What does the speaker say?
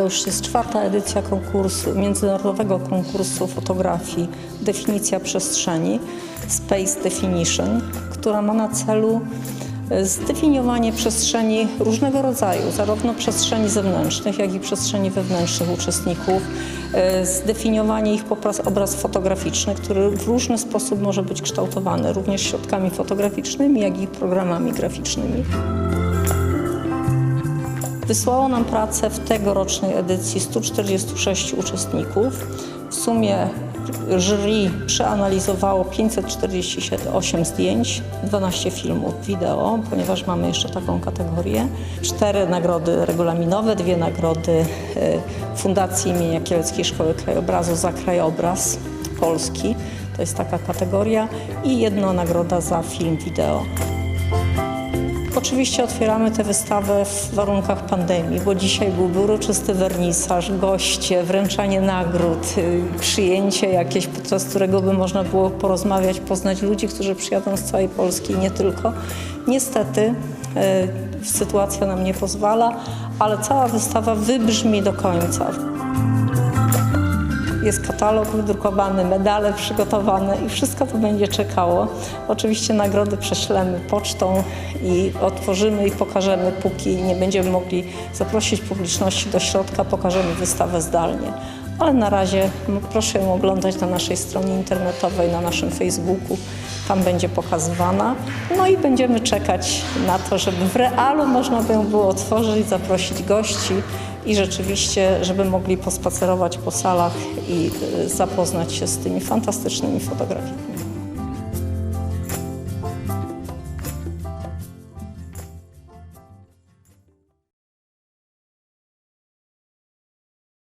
już jest czwarta edycja konkursu, międzynarodowego konkursu fotografii Definicja przestrzeni, Space Definition, która ma na celu e, zdefiniowanie przestrzeni różnego rodzaju, zarówno przestrzeni zewnętrznych, jak i przestrzeni wewnętrznych uczestników, e, zdefiniowanie ich poprzez obraz fotograficzny, który w różny sposób może być kształtowany, również środkami fotograficznymi, jak i programami graficznymi. Wysłało nam pracę w tegorocznej edycji 146 uczestników. W sumie jury przeanalizowało 548 zdjęć, 12 filmów wideo, ponieważ mamy jeszcze taką kategorię. Cztery nagrody regulaminowe, dwie nagrody e, Fundacji imienia Kieleckiej Szkoły Krajobrazu za krajobraz polski. To jest taka kategoria i jedna nagroda za film wideo. Oczywiście otwieramy tę wystawę w warunkach pandemii, bo dzisiaj byłby uroczysty wernisaż, goście, wręczanie nagród, y, przyjęcie jakieś, podczas którego by można było porozmawiać, poznać ludzi, którzy przyjadą z całej Polski i nie tylko. Niestety y, sytuacja nam nie pozwala, ale cała wystawa wybrzmi do końca. Jest katalog wydrukowany, medale przygotowane i wszystko to będzie czekało. Oczywiście nagrody prześlemy pocztą i otworzymy i pokażemy, póki nie będziemy mogli zaprosić publiczności do środka, pokażemy wystawę zdalnie. Ale na razie no, proszę ją oglądać na naszej stronie internetowej, na naszym Facebooku. Tam będzie pokazywana. No i będziemy czekać na to, żeby w realu można by ją było otworzyć, zaprosić gości i rzeczywiście, żeby mogli pospacerować po salach i y, zapoznać się z tymi fantastycznymi fotografiami.